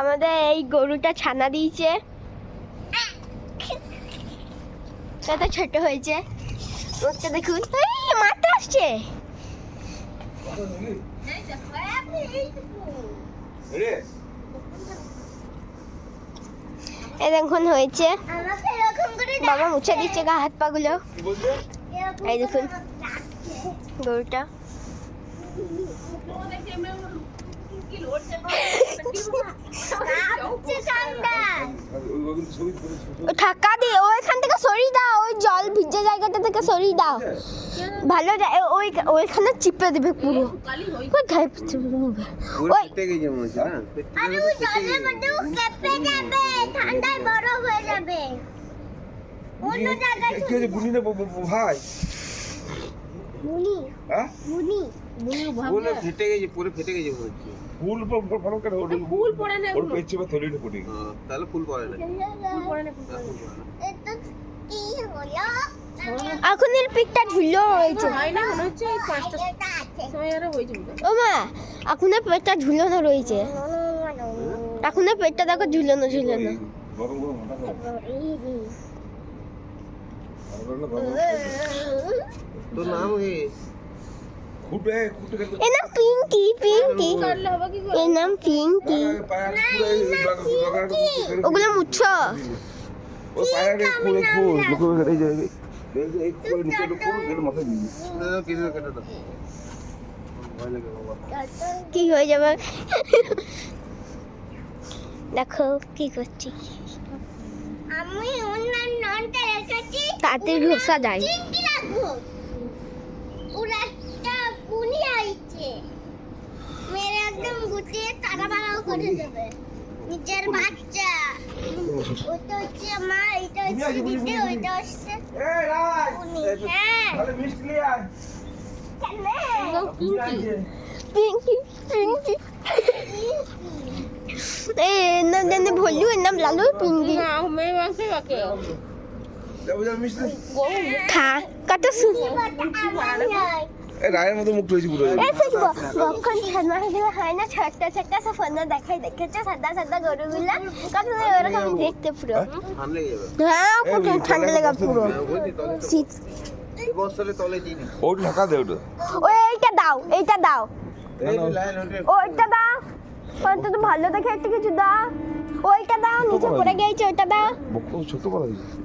আমাদের এই গরুটা ছানা দিয়েছে। কত ছোট হয়েছে। ওটা দেখুন। মাথা আসছে। দেখুন, হয়েছে। বাবা মুছে দিচ্ছে গা, হাত পা গুলো। এই দেখুন, গরুটা। ঠাক্কা দিয়ে ওইখান থেকে সরিয়ে দাও ওই জল ভিজে জায়গাটা থেকে সরিয়ে দাও। ভালো ওই ওইখানে চিপে দেবে পুরো। ওই ওই মনে হচ্ছে না? পেটে আরে ও জলের মধ্যে ও কেঁপে যাবে ঠান্ডায় বরফ হয়ে যাবে। অন্য জায়গায় কি হয়েছে? বুনি না ভাই। মুনি হ্যাঁ? মুনি বলে ফেটে গেছে পুরো ফেটে গেছে হচ্ছে ফুল ফল কেন ফুল পড়ে না ওর পেছে বা থলিটা পড়ে হ্যাঁ, তাহলে ফুল পড়ে না। ফুল পড়ে না না, ফুল পড়ে না। এটা কি হলো এখন এর পিকটা ঝুলো রয়েছে হয় না মনে হচ্ছে এই পাঁচটা সময় আরও হয়েছে বোধহয়। ও মা এখন এর পেটটা ঝুলানো রয়েছে। এখন এর পেটটা দেখো ঝুলানো ঝুলানো গরম গরম নাম কি? এর নাম পিঙ্কি পিঙ্কি এর নাম পিঙ্কি ওগুলো ওই পায়ার এই যে এই- মাথায় দিয়ে। কেটে দাও, বাবা। কি হয়ে যাবে দেখো কি করছি আমি ননটা রেখেছি তাড়াতাড়ি ঘষা যায় চিংড়ি রাখব ওরা একটা পুনি আইছে মেরে একদম গুটিয়ে তারা বাড়াও করে দেবে। নিজের বাচ্চা। ওটা হচ্ছে মা এটা হচ্ছে দিদি ওইটা হচ্ছে এই রাজ! হ্যাঁ। তাহলে মিষ্টি নিয়ে আয়। পিঙ্কি পিঙ্কি এ খা কত রায়ের মতো মুখ হয়েছে পুরো। কখন ঠান্ডা হয়ে গেলে হয় না ছোট্ট ছোট্ট সব ফোনে দেখাই দেখেছ? সাদা সাদা গরুগুলা? কত ওরকম দেখতে পুরো। ঠান্ডা লেগে যাবে। হ্যাঁ ঠান্ডা লাগা পুরো। হ্যাঁ, তলে তো- শীত। ওটা ঢাকা দে ওটা। ওই এইটা দাও এইটা দাও। ওইটা তো ভালো দেখে একটা কিছু দাও। ওইটা দাও নিচে পড়ে গেছে ওইটা দাও। ছোট করা দিয়েছে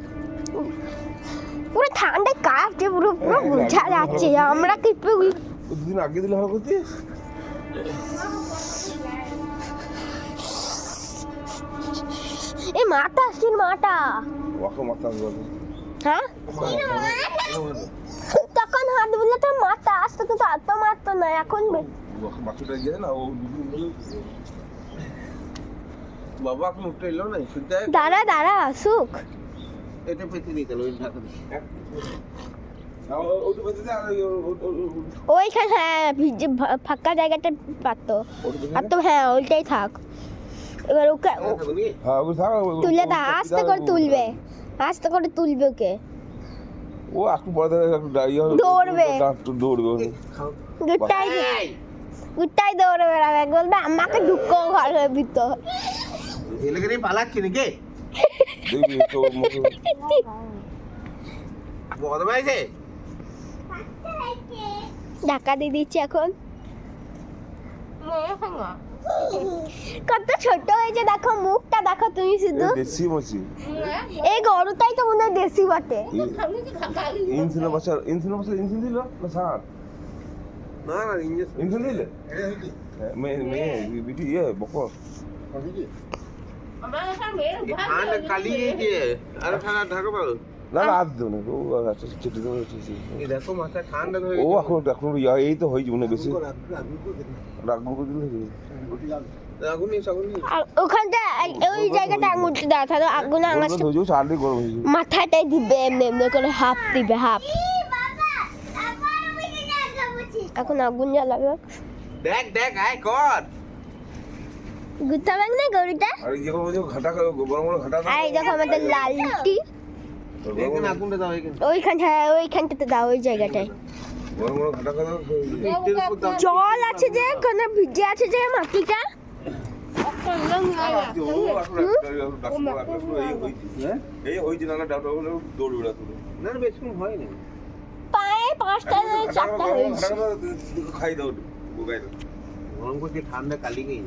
পুরো ঠান্ডায় কাঁপছে পুরো পুরো বোঝা যাচ্ছে আমরা কি দুদিন আগে দিলে এই মাটা আসছে মাটা ওকে মাথা। আসবে হ্যাঁ? তখন হাত বললে তো মাথা আসতো কিন্তু হাত পা মারতো না এখন না ও বাবা এখন উঠে এলো না দাঁড়া দাঁড়া আসুক। এটা পেতে ঢাকা পেতে ওইখানে হ্যাঁ ভিজে ফা- ফাঁকা জায়গাটা পারতো। আর তো হ্যাঁ ওইটাই থাক। এবার ওকে। হ্যাঁ তুলে দা আস্তে করে তুলবে। আস্তে করে তুলবে ওকে। ও একটু পরে দেখে একটু দৌড়বে। একটু দৌড়বে। গুটাই গুটাই দৌড়ে বলবে আমাকে ঢুকো ঘরের ভিতর। পালাচ্ছি নাকি? দেখবি তো মুখে। বদমাইছে ঢাকা দিয়ে দিচ্ছি এখন। কত ছোট হয়েছে দেখো মুখটা দেখো তুমি শুধু। দেশি এই গরুটাই তো মনে হয় দেশি বটে। দিল না সার? না না দিলে? হ্যাঁ, মেয়ে মেয়ে বিটি ইয়ে বকর। না না আর দেবো না ও আচ্ছা চেটে দেবো দেখো মাথা ঠান্ডা ধরে ও এখন এখন এই তো হয়েছে বেশি। রাখব করে দিলে যাবে। আগুন নেই আগুন নেই আর ওখানটা ওই জায়গাটা আঙুরটা দাও তাহলে আগুন গরম হয়ে যাবে চারটে গরম হয়ে যাবে। মাথাটাই দিবে এমনি এমনি করে হাফ দিবে হাফ। এখন আগুন জ্বালাবে। দেখ দেখ আয় কর। গুতা ভাঙবে গরুটা? আর এই দেখো দেখো ঘাটা বড় বড় ঘাটা আর এই দেখো আমাদের লালটি এখানে আগুনটা দাও এখানে ওইখানটা হ্যাঁ, ওইখানটাতে দাও ওই জায়গাটায়। বড় বড় ঘাটা দাও জল আছে যে কোন ভিজে আছে যে মাটিটা? পায়ে পাঁচটা চারটা খাই দাও গরম করছে ঠান্ডা কালি গিয়ে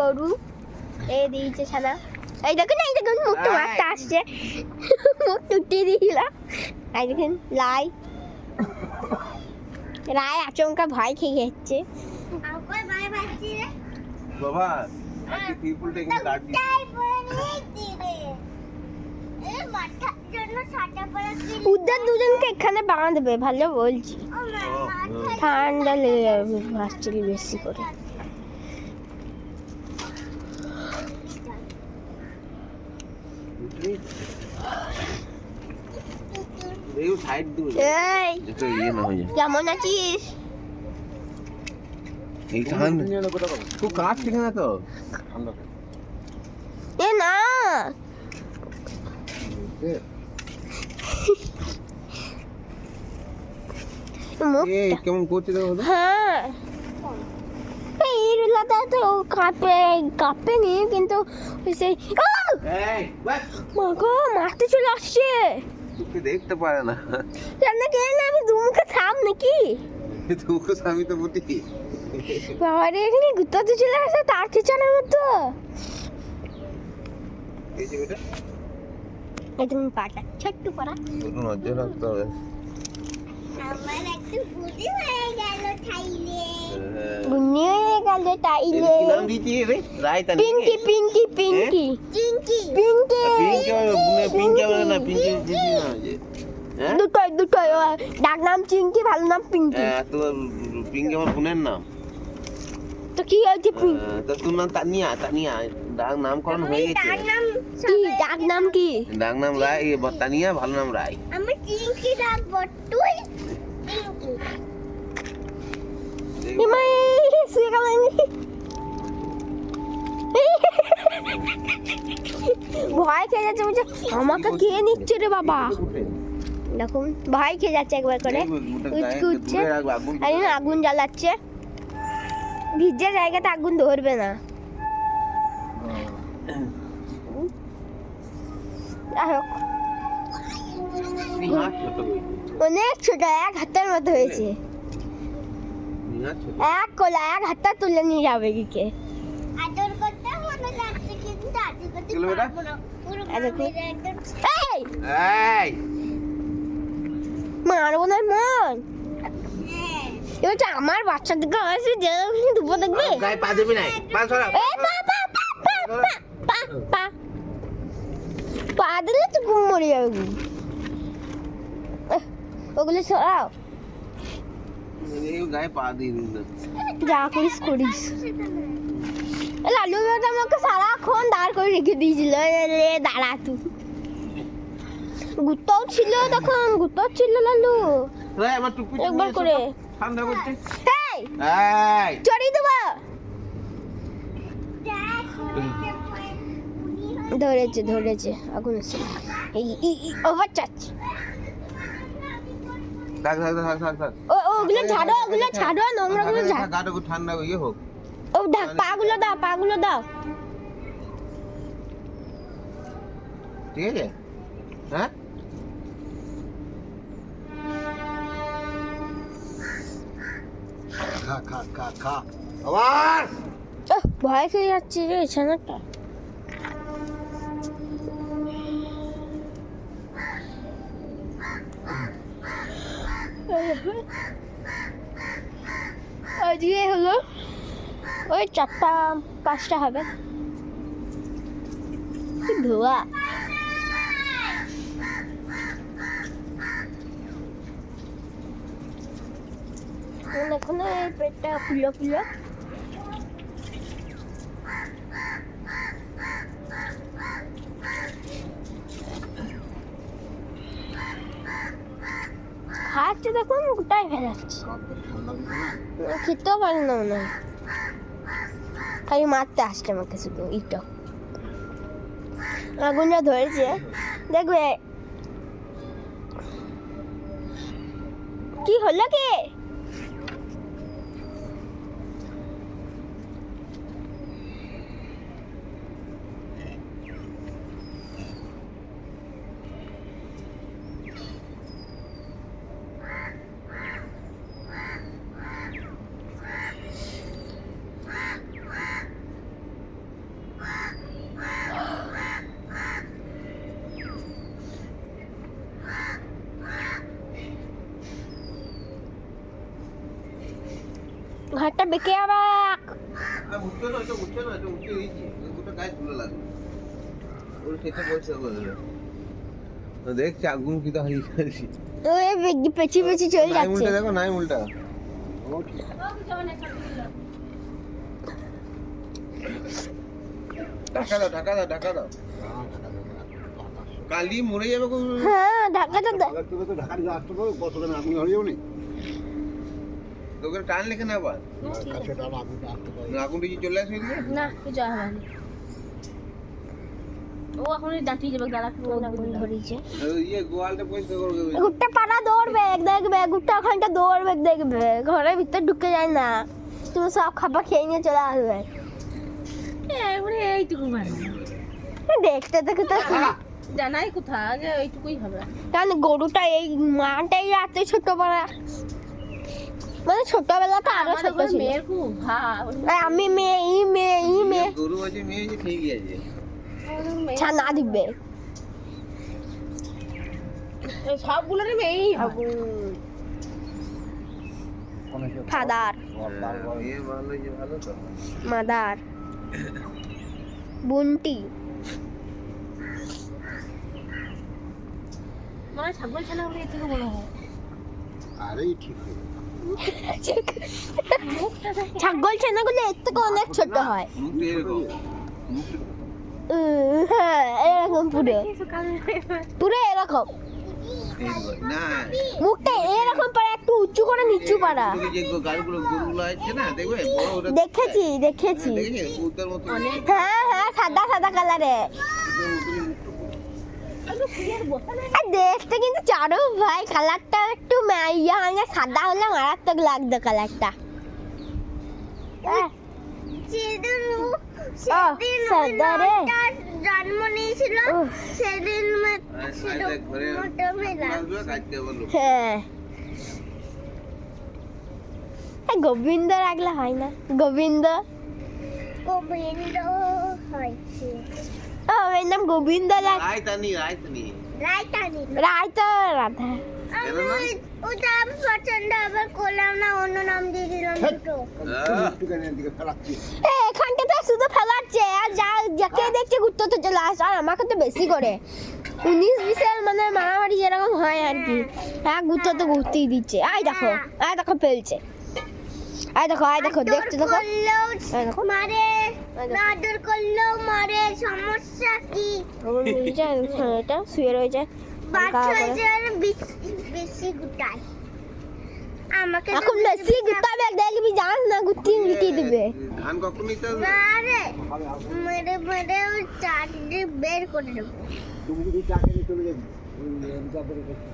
গরু। এ দিয়েছে সাদা এই দেখো এই দেখো মুখটা আসছে। মুখ টুটিয়ে এই দেখেন লাই। রায় আচমকা ভয় খেয়ে যাচ্ছে। বাবা উদ্ধার দুজনকে এখানে বাঁধবে ভালো বলছি। ঠান্ডা লেগে যাবে ভাসছিলি বেশি করে। কেমন আছিস? এই ঠিক না তো। এ না মুখ এই কেমন করছে দেখো হ্যাঁ। এই রুলাটা তো কাঁপে কাঁপে নি কিন্তু ওই সেই আহ! এই মা গো মারতে চলে আসছে। দেখতে পারে না। রান্না কে না আমি দুমুখে থাম নাকি? তো বটি। এখানে গুত্তাতে চলে আসে তার খিচানোর মতো এই যে বেটা একদম পাটা ছোট্ট পাড়া। নজর রাখতে হবে। আমার একটু বুদ্ধি হয়ে গেল খাইলে গুন্নি হয়ে গেল তাইলে। নাম দিয়েছি রে? রায়তা পিঙ্কি পিঙ্কি পিঙ্কি। চিঙ্কি পিঙ্কি। পিঙ্কি। বুনে পিঙ্কি। বলে না? পিঙ্কি দিদি না যে হ্যাঁ? দুটোই দুটোই ডাক নাম চিঙ্কি ভালো নাম পিঙ্কি। হ্যাঁ, তো পিঙ্কি আমার বোনের নাম। তো কি হয়েছে পিঙ্কি? হ্যাঁ, তো তোর নাম তানিয়া তানিয়া। ডাক নামকরণ হয়ে গেছে? কি ডাক নাম কি? ডাক নাম রায় এ বা- তানিয়া ভালো নাম রায়। আমি শুয়ে ভয় খেয়ে যাচ্ছে বলছে আমাকে কে নিচ্ছে রে বাবা? দেখুন ভয় খেয়ে যাচ্ছে একবার করে। উচকে উঠছে। আগুন জ্বালাচ্ছে। ভিজে জায়গাতে আগুন ধরবে না। যাই হোক, অনেক ছোট এক হাতের মতো হয়েছে। এক কোলা এক হাতটা তুলে নিয়ে যাবে দিকে আদর করতে মনে যাচ্ছে কিন্তু আদর করতে পারব না। এই দেখো। মামির একদম। এই! এই! মারবো না মন হ্যাঁ। আমার বাচ্চাদেরকে আসবে যে দুপো দেখবে। গায়ে পা দেবি নাই? পা সরা এ পা দিলে তো ঘুম মরে যাবে ওগুলো সরাও। গায়ে পা দিয়ে দিন যা করিস করিস। লালু বেটা আমাকে সারাক্ষণ দাঁড় করে রেখে দিয়েছিল। রে দাঁড়া তুই। গুত্তাও ছিল তখন গুত্তাও ছিল লালু। রে আমার টুপি একবার করে। ঠান্ডা করছে। এই দেবো। ধরেছে ধরেছে আগুন এসে এই ওভার চার্জ থাক থাক থাক থাক থাক। ও ওগুলো ছাড়ো ওগুলো ছাড়ো নোংরা গুলো ঝাড় গাটা ঠান্ডা ইয়ে হোক। ও ঢাক পাগুলো দাও পাগুলো দাও। ঠিক আছে? হ্যাঁ? খা খা খা খা। আবার! ভয় খেয়ে যাচ্ছে রে ছানাটা। আজকে হলো ওই চারটা পাঁচটা হবে। ধোয়া। এখন এই পেটটা ফুলো ফুলো। খাচ্ছে দেখুন মুখটাই ফেলাচ্ছে খেতেও পারে না মনে হয়। খালি মারতে আসছে আমাকে শুধু, ইটো। আগুনটা ধরেছে, দেখবে। কি হলো কি? বেঁকে আবার আর না এটা উঠছে না এটা উঠে দিয়েছি দুটো গায়ে তুলে লাগবে ওর খেতে পয়সা করে দেখছি আগুন কি তো হারিয়ে ফেলছি পেছি পেছি চলে নাই যাচ্ছে উল্টা দেখো নাই উল্টা ঢাকা দাও ঢাকা দাও ঢাকা দাও কালি মরে যাবে হ্যাঁ ঢাকাটা দে- আগের থেকে তো ঢাকার যে আসতে পারো আপনি হয়ে যাবনি তোকে টান লেখে না আবার? আগুন চলে আসবে না কিছু হবে না। ও যাবে ধরিয়েছে ইয়ে গোয়ালটা পরিষ্কার করবে গুট্টা পাড়া দৌড়বে দেখবে গুট্টা ওখানটা দৌড়বে দেখবে। ঘরের ভিতর ঢুকে যায় না। তুমি সব খাবার খেয়ে নিয়ে চলে আসবে। এবারে এইটুকু ভালো দেখতে দেখতে তো জানাই কোথা যে এইটুকুই হবে। কারণ গরুটা এই মাটাই এত ছোট পাড়া মানে আরও ছোট ছিল। মেয়ের খুব আমি মেয়ে ই মেয়ে ই মেয়ে গরু আছে মেয়ে আছে ঠিকই আছে। ছানা দিবে। সবগুলোরই মেয়েই হবে ফাদার যে মাদার বুনটি মনে ছাগল ছানা হলে এর থেকে বড় হয়। আরেই ঠিক হয়ে ছাগল ছানাগুলো এর থেকে অনেক ছোট হয়। এরকম। হ্যাঁ এরকম পুরো। পুরো এরকম। মুখটা এরকম পারে একটু উঁচু করে নিচু পারা দেখেছি দেখেছি। মতো। হ্যাঁ হ্যাঁ সাদা সাদা কালারে আর দেখতে কিন্তু চারু ভাই কালারটা একটু ইয়ে হয় না সাদা হলে মারাত্মক লাগতো কালারটা। নয়টা জন্ম নিয়েছিল সেদিন হ্যাঁ। গোবিন্দ রাখলে হয় না। গোবিন্দ। গোবিন্দ। এর নাম গোবিন্দ রায়তানি রায়তানি রাইটানি রায় রাধা না? ওটা আমি পছন্দ আবার করলাম না অন্য নাম দিয়ে দিলাম দুটো শুধু ফেলাচ্ছে আর যা যাকে দেখছে ঘুরতে তো চলে আসে আর আমাকে তো বেশি করে উনিশ বিশের মানে মারামারি যেরকম হয় আর কি হ্যাঁ ঘুরতে তো ঘুরতেই দিচ্ছে আয় দেখো আয় দেখো ফেলছে আয় দেখো আয় দেখো দেখতে দেখো করলেও দেখো মারে। আদর করলেও মারে সমস্যা কি? এটা শুয়ে রয়েছে। বেশি বেশি গুটায়। আমাকে এখন বেশি দেখবি জান না উল্টি দিবে মেরে মেরে ওই বের করে দেবো তুমি যদি চাকে চলে যাবি ওই রিজার্ভের কাছে।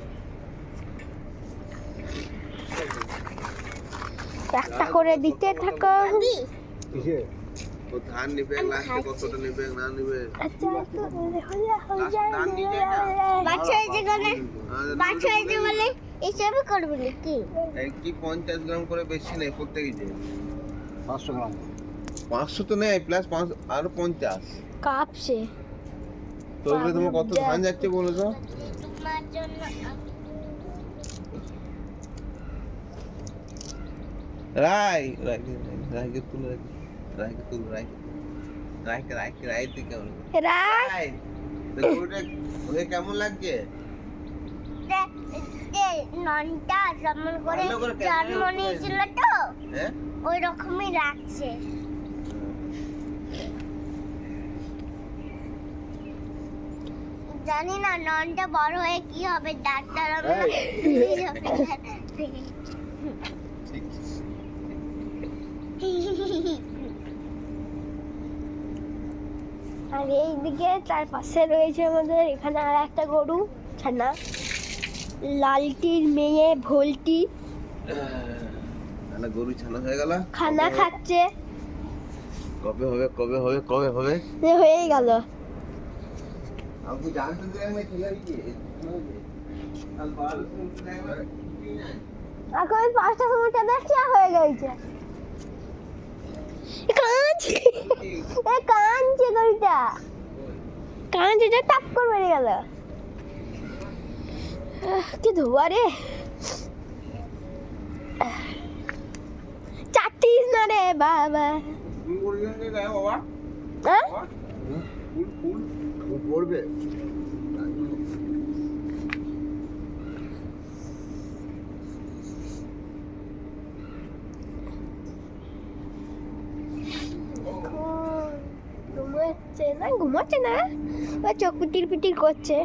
একটা করে দিতে থাকো। ও ধান নিবে লাস্টে কতটা নিবে না নিবে আচ্ছা হয়ে হয়ে ধান যায় না বাচ্চা বলে হিসেবে করবি নাকি কি পঞ্চাশ গ্রাম করে বেশি নেই প্রত্যেকে যে পাঁচশো গ্রাম পাঁচশো তো নেই প্লাস পাঁচ আরও পঞ্চাশ কাঁপছে তো তোমার কত ধান যাচ্ছে বলো তো তোমার জন্য রাই রাই রাইকে তুলে রাখি কেমন লাগছে? ননটা যেমন করে ভালো করে ক্যামেরা জন্ম নিয়েছিল তো হ্যাঁ? ওই রকমই রাখছে জানি না ননটা বড় হয়ে কি হবে ডাক্তার হবে না আর এইদিকে তার পাশে রয়েছে আমাদের এখানে আর একটা গরু ছানা। লালটির মেয়ে ভোলটি। তাহলে গরু ছানা হয়ে গেল। খানা খাচ্ছে। কবে হবে কবে হবে কবে হবে? যে হয়েই গেল। আপনি জানতেন যে আমি ছেলে কি এখন পাঁচটা সময়টা আর হয়ে গেছে। এ কাঁদছে গরুটা যে টাপ করে বেরিয়ে গেল কি ধোয়া রে চাটিস না রে বাবা বাবা হ্যাঁ পড়বে ঘুমাচ্ছে না? ও চোখ পিটির পিটির করছে।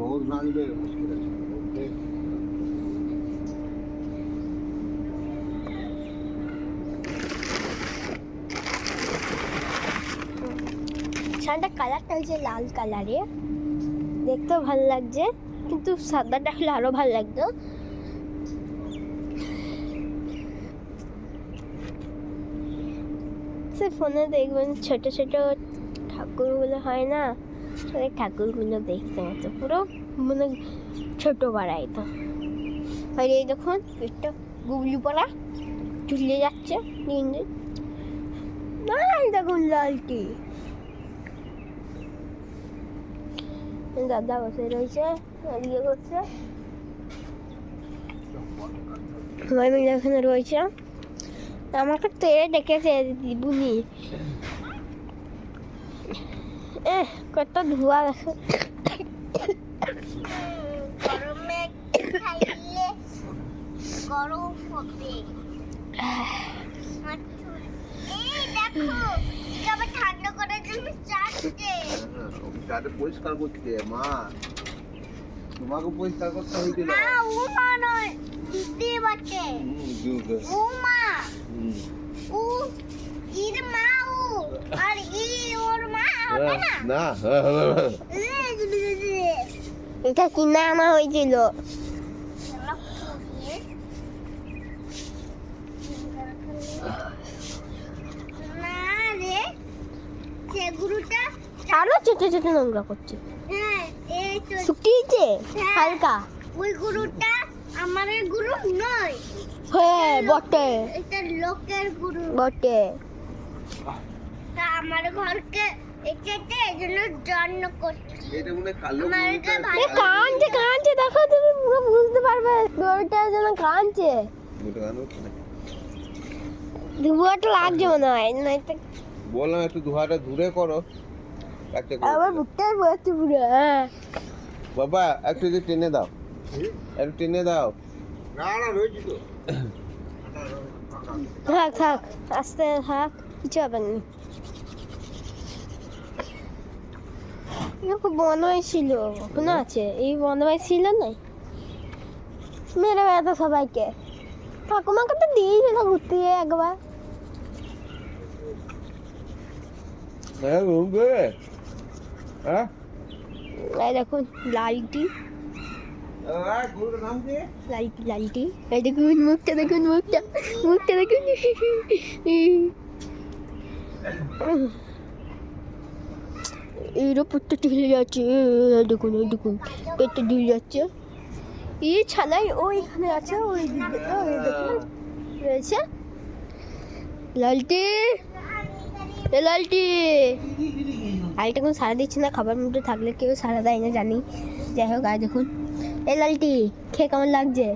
রোজ না দিলে মুশকিল আছে। ওকে কালারটা হয়েছে লাল কালারে দেখতেও ভালো লাগছে কিন্তু সাদাটা হলে আরও ভালো লাগতো। সে ফোনে দেখবেন ছোট ছোট ঠাকুরগুলো হয় না সেই ঠাকুরগুলো দেখতে মতো পুরো মানে ছোট বাড়াই তো। আর এই দেখুন, একটা গুবলি পড়া চুলে যাচ্ছে দিন দিন দেখুন লালটি। দাদা বসে রয়েছে ইয়ে করছে। এখানে রয়েছে। আমাকে তেরে ডেকেছে দিবুনি। এ কত ধোয়া দেখো। গরমে খাইলে গরম হবে। এই দেখো আবার ঠান্ডা করার জন্য চাচ্ছে। চাটা পরিষ্কার করছে মা। তোমাকে পরিষ্কার করতে না ও মা নয় দিদি বাটে। ও মা ও ইর মা ও আর ই ওর মা হবে না না। এটা কিনে আনা হয়েছিল না রে সেগুলোটা আরও ছোট ছোট নোংরা করছে হ্যাঁ এই তো শুকিয়েছে। হালকা ওই গুরুটা আমার গুরু নয় হ্যাঁ বটে। এটা লোকের গুরু। বটে। তা আমার ঘরকে এসেছে এই জন্য করছি। এটা মনে কালো কাঁদছে দেখো তুমি পুরো বুঝতে পারবে গরুটা যেন কাঁদছে। ওটা গান ধুয়াটা লাগছে মনে হয় নয়তো বললাম একটু ধোয়াটা দূরে করো। আমার বুকটা বসছে পুরো হ্যাঁ। বাবা একটু যদি টেনে দাও। একটু টেনে দাও। না না রয়েছি তো। থাক থাক আস্তে থাক কিছু হবে না। বনবাই ছিল এখনও আছে। এই বনবাই ছিল না? মেরে বেড়াতো সবাইকে। ঠাকুমাকে তো দিয়েছিল ঘুরতে একবার। হ্যাঁ ঘুম করে হ্যাঁ? এই দেখুন লালটি। লালটি লালটি। এই দেখুন, মুখটা দেখুন, মুখটা। মুখটা দেখুন। এর ওপরটা ঢিলে যাচ্ছে দেখুন, এই দেখুন, পেটটা ঢিলে যাচ্ছে। এই ছানাই ওইখানে আছে ওই ওই রয়েছে। লালটি, এ লালটি। আইটা কোনো সারা দিচ্ছে না, খাবার মধ্যে থাকলে কেউ সারা দেয় না, জানি। যাই হোক, আর দেখুন। এ লালটি খেয়ে কেমন লাগছে?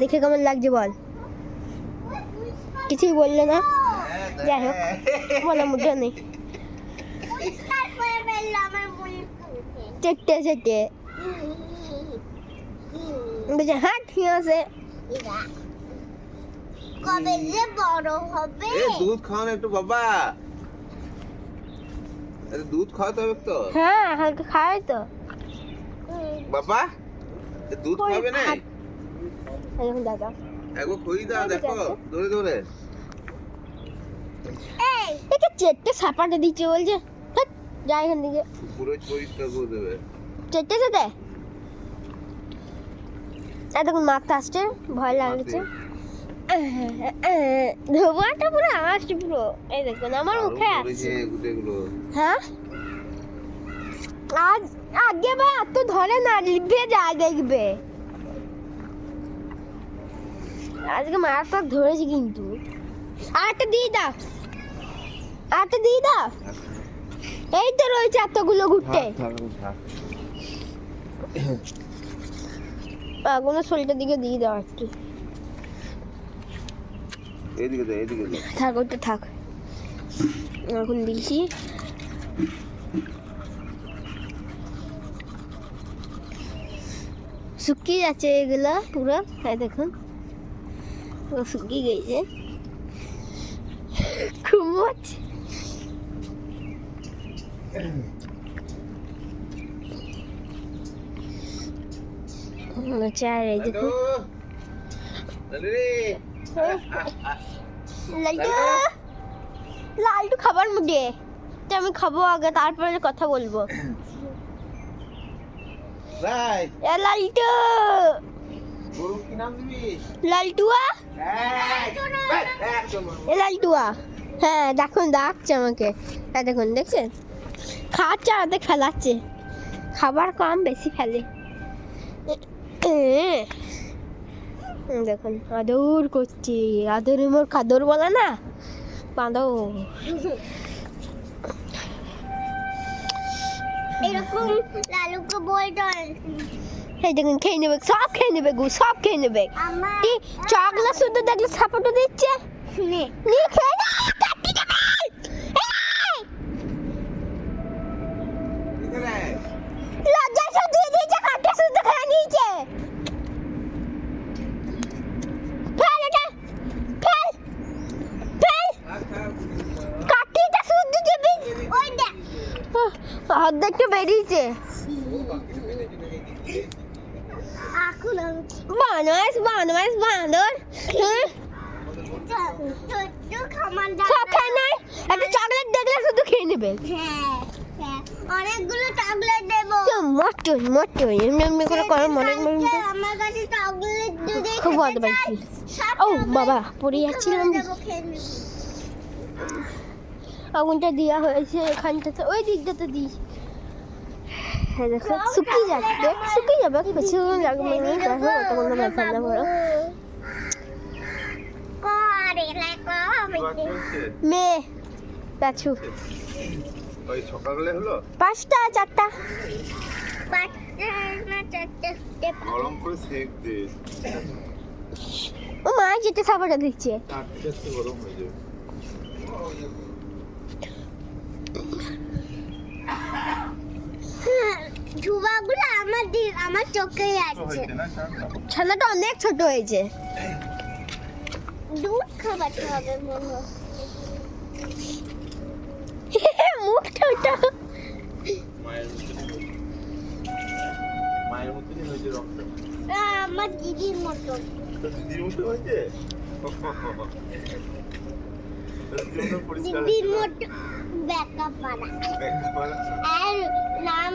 দেখে কেমন লাগছে বল। কিছুই বললে না? যাই হোক বলার মুখে নেই। চেটে চেটে। বলছে হ্যাঁ ঠিক আছে। কবে যে বড় হবে? দুধ খাওয়ানো একটু বাবা। দুধ খাওয়াতে হবে তো? হ্যাঁ হালকা খাওয়াই তো। বাবা। দুধ খাবে না দেখুন দাদা একবার খই দাও দেখো ধরে ধরে। এই একে চেটে সাপাটে দিচ্ছে বলছে। হাট, যা এখান থেকে। পুরো পরিষ্কার করে দেবে। চেটে চেটে? দেখুন মাথা আসছে ভয় লাগছে। ধোয়াটা পুরো আসছে পুরো। এই দেখুন আমার মুখে আসছে। হ্যাঁ? আজ আগে ভাই এত ধরে না লিভে যায় দেখবে। আজকে মারাত্মক ধরেছি কিন্তু। আরেকটা দিয়ে দাও। আরেকটা দিয়ে দাও। এই তো রয়েছে এতগুলো ঘুরতে। আগুনের শরীরটার দিকে দিয়ে দাও একটু। এদিকে দে এদিকে দে। থাক ওটা থাক। এখন দিয়েছি শুকিয়ে যাচ্ছে এগুলো পুরো। তাই দেখুন। পুরো শুকিয়ে গেছে। খুব মজা। চার এই দেখুন। লালটু খাবার তো আমি খাব আগে তারপরে কথা বলব। রাই এ লালটু। গরু কি নাম দিবি? লালটুয়া। এ লালটুয়া। হ্যাঁ দেখুন ডাকছে আমাকে। হ্যাঁ দেখুন দেখছেন? খাচ্ছে আর ওদের খেলাচ্ছে খাবার কম বেশি ফেলে। দেখুন আদর করছে। আদর মোর খাদর বলে না? বাঁদর। এরকম লালুকে বলতেন এই দেখুন খেয়ে নেবে সব খেয়ে নেবে গু সব খেয়ে নেবে। চকলেট শুধু দেখলে সাপোর্ট দিচ্ছে। নিয়ে খেয়ে নে, কাটি দেবে। এই! এখানে। লজ্জা সব দিয়ে দিয়েছে কাটে শুধু খেয়ে নিয়েছে ফেল এটা ফেল ফেল কাটিটা শুধু দিবি ওই দেখ অর্ধেকটা বেরিয়েছে এখন আমি বানর বানর হ্যাঁ, সব খেয়ে নেয় একটা চকলেট দেখলে শুধু খেয়ে নেবে। হ্যাঁ হ্যাঁ। অনেকগুলো চকলেট দেবো। মটন মটন এমনি এমনি করে করে মনে মনে আমার কাছে চকলেট যদি খুব খেতে পাইছি ও বাবা পড়ে যাচ্ছিলাম। আগুনটা দেওয়া হয়েছে এখানটাতে। ওই দিকটাতে দিই। হ্যাঁ দেখো শুকিয়ে যাচ্ছে শুকিয়ে যাবে বেশি লাগবে না দেখো ওটা কোনো ব্যাপার না বড় করে লাগো কি বাদ চলছে? মেয়ে বাছু ওই সকালে হলো পাঁচটা চারটা পাঁচটা না গরম করে সেক দে ও মা যেটা সাবাটা দিচ্ছে গরম হয়ে যাবে হ্যাঁ, আমার দি- আমার চোখে আছে হয়েছে ছানাটা অনেক ছোট হয়েছে দুধ খাওয়াতে হবে মনে হয়। মায়ের মতনই হয়েছে। আমার দিদির মতন দিদির মতো হয়েছে? দিদির মতো পাড়া আর নাম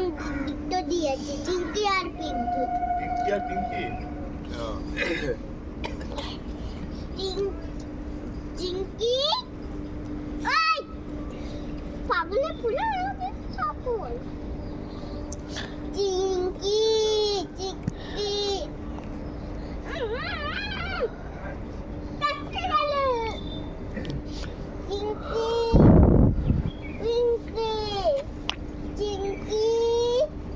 তো দিয়েছে চিঙ্কি আর পিঙ্কি। পিঙ্কি আর পিঙ্কি ও। চিং- চিঙ্কি ওই পাগলে ফুলে আমাকে সকল চিঙ্কি চিঙ্কি কাটতে গেল চিঙ্কি পিঙ্কি চিঙ্কি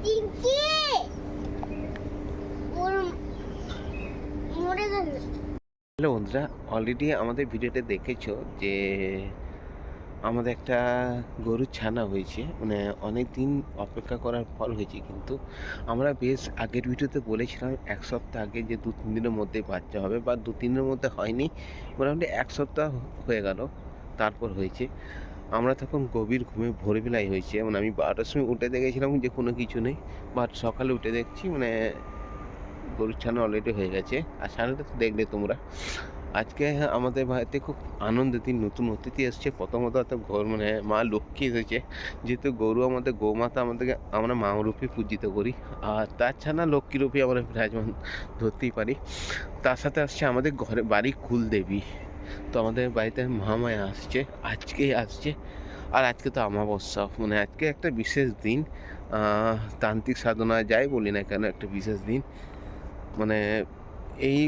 চিঙ্কি ওর- মরে গেল হ্যালো বন্ধুরা অলরেডি আমাদের ভিডিওতে দেখেছ যে আমাদের একটা গরুর ছানা হয়েছে। মানে অনেক দিন অপেক্ষা করার ফল হয়েছে কিন্তু আমরা বেশ আগের ভিডিওতে বলেছিলাম এক সপ্তাহ আগে যে দু, তিন দিনের মধ্যে বাচ্চা হবে বা দু, তিন দিনের মধ্যে হয়নি। মোটামুটি এক সপ্তাহ হয়ে গেল, তারপর হয়েছে। আমরা তখন গভীর ঘুমে ভোরবেলায় হয়েছে। মানে আমি বারোটার সময় উঠে দেখেছিলাম যে কোনো কিছু নেই বাট সকালে উঠে দেখছি মানে গরুর ছানা অলরেডি হয়ে গেছে। আর ছানাটা তো দেখলে তোমরা। আজকে আমাদের বাড়িতে খুব আনন্দের দিন নতুন অতিথি এসছে। প্রথমত তো ঘর মানে মা লক্ষ্মী এসেছে। যেহেতু গরু আমাদের গোমাতা আমাদেরকে, আমরা মা রূপে পূজিত করি। আর তাছাড়া লক্ষ্মী রূপে আমরা বিরাজমান ধরতেই পারি। তার সাথে আসছে আমাদের ঘরে বাড়ি কুলদেবী। তো আমাদের বাড়িতে মহামায়া আসছে আজকেই আসছে। আর আজকে তো আমাবস্যা মানে আজকে একটা বিশেষ দিন। তান্ত্রিক সাধনা যাই বলি না কেন, একটা বিশেষ দিন। মানে এই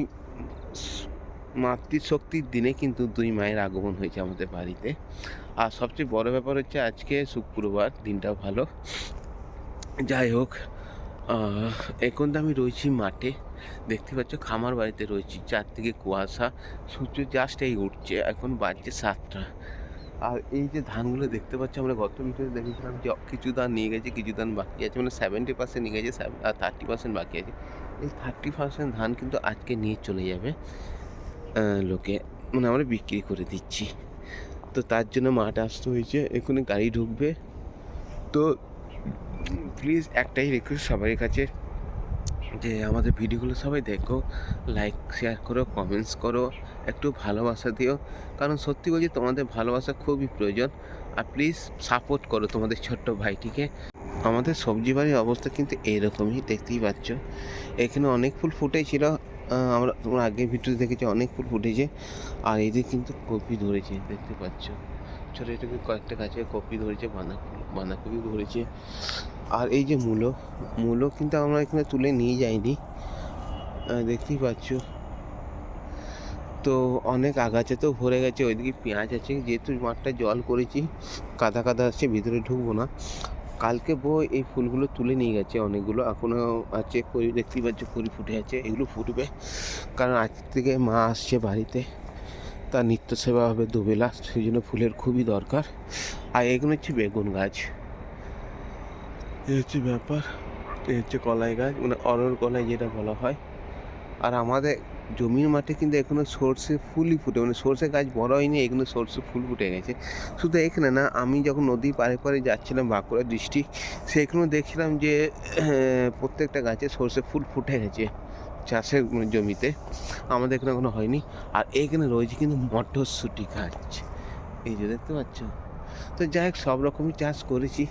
মাতৃশক্তির দিনে কিন্তু দুই মায়ের আগমন হয়েছে আমাদের বাড়িতে। আর সবচেয়ে বড় ব্যাপার হচ্ছে আজকে শুক্রবার দিনটা ভালো। যাই হোক এখন তো আমি রয়েছি মাঠে। দেখতে পাচ্ছ, খামার বাড়িতে রয়েছি, চারদিকে কুয়াশা। সূর্য জাস্ট এই উঠছে, এখন বাজছে সাতটা। আর এই যে ধানগুলো দেখতে পাচ্ছ, আমরা গত ভিডিওতে দেখেছিলাম যে কিছু ধান নিয়ে গেছে, কিছু ধান বাকি আছে। মানে সেভেন্টি পার্সেন্ট নিয়ে গেছে আর থার্টি পার্সেন্ট বাকি আছে। এই থার্টি পার্সেন্ট ধান কিন্তু আজকে নিয়ে চলে যাবে। লোকে মানে আমরা বিক্রি করে দিচ্ছি। তো তার জন্য মাঠ আসতে হয়েছে এখানে গাড়ি ঢুকবে। তো প্লিজ একটাই রিকোয়েস্ট সবার কাছে, যে আমাদের ভিডিওগুলো সবাই দেখো লাইক শেয়ার করো কমেন্টস করো, একটু ভালোবাসা দিও। কারণ সত্যি বলছি, তোমাদের ভালোবাসা খুবই প্রয়োজন। আর প্লিজ সাপোর্ট করো তোমাদের ছোট্ট ভাইটিকে। আমাদের সবজি বাড়ির অবস্থা কিন্তু এইরকমই দেখতেই পাচ্ছ। এখানে অনেক ফুল ফুটেছিল আমরা তোমরা আগে ভিডিও দেখেছি অনেক ফুল ফুটেছে, আর এদের কিন্তু কপি ধরেছে, দেখতে পাচ্ছ। ছোটো ছোটো কয়েকটা গাছে কপি ধরেছে, বাঁধাকপি বাঁধাকপি ধরেছে। আর এই যে মূলো মূলো কিন্তু আমরা এখানে তুলে নিয়ে যাইনি। দেখতেই পাচ্ছ। তো অনেক আগাছাতেও ভরে গেছে, ওইদিকে পেঁয়াজ আছে, যেহেতু মাঠটা জল করেছি, কাদা কাদা আছে, ভিতরে ঢুকবো না। কালকে বউ এই ফুলগুলো তুলে নিয়ে গেছে, অনেকগুলো এখনও আছে করি দেখতেই পাচ্ছ করি ফুটে আছে, এগুলো ফুটবে। কারণ আজ থেকে মা আসছে বাড়িতে, তার নিত্য সেবা হবে দুবেলা, সেই জন্য ফুলের খুবই দরকার। আর এগুলো হচ্ছে বেগুন গাছ। এই হচ্ছে ব্যাপার, এই হচ্ছে কলাই গাছ মানে অরল কলাই যেটা বলা হয়। আর আমাদের জমির মাঠে কিন্তু এখনও সর্ষে ফুলই ফুটে মানে সর্ষে গাছ বড় হয়নি, এখানে সর্ষে ফুল ফুটে গেছে। শুধু এখানে না, আমি যখন নদী পারে পাড়ে যাচ্ছিলাম বাঁকুড়া ডিস্ট্রিক্ট সেখানেও দেখছিলাম যে প্রত্যেকটা গাছে সর্ষে ফুল ফুটে গেছে চাষের জমিতে। আমাদের এখানে এখনও হয়নি। আর এখানে রয়েছে কিন্তু মটরশুঁটি গাছ। এই যে দেখতে পাচ্ছ? তো যাই হোক, সব রকমই চাষ করেছি।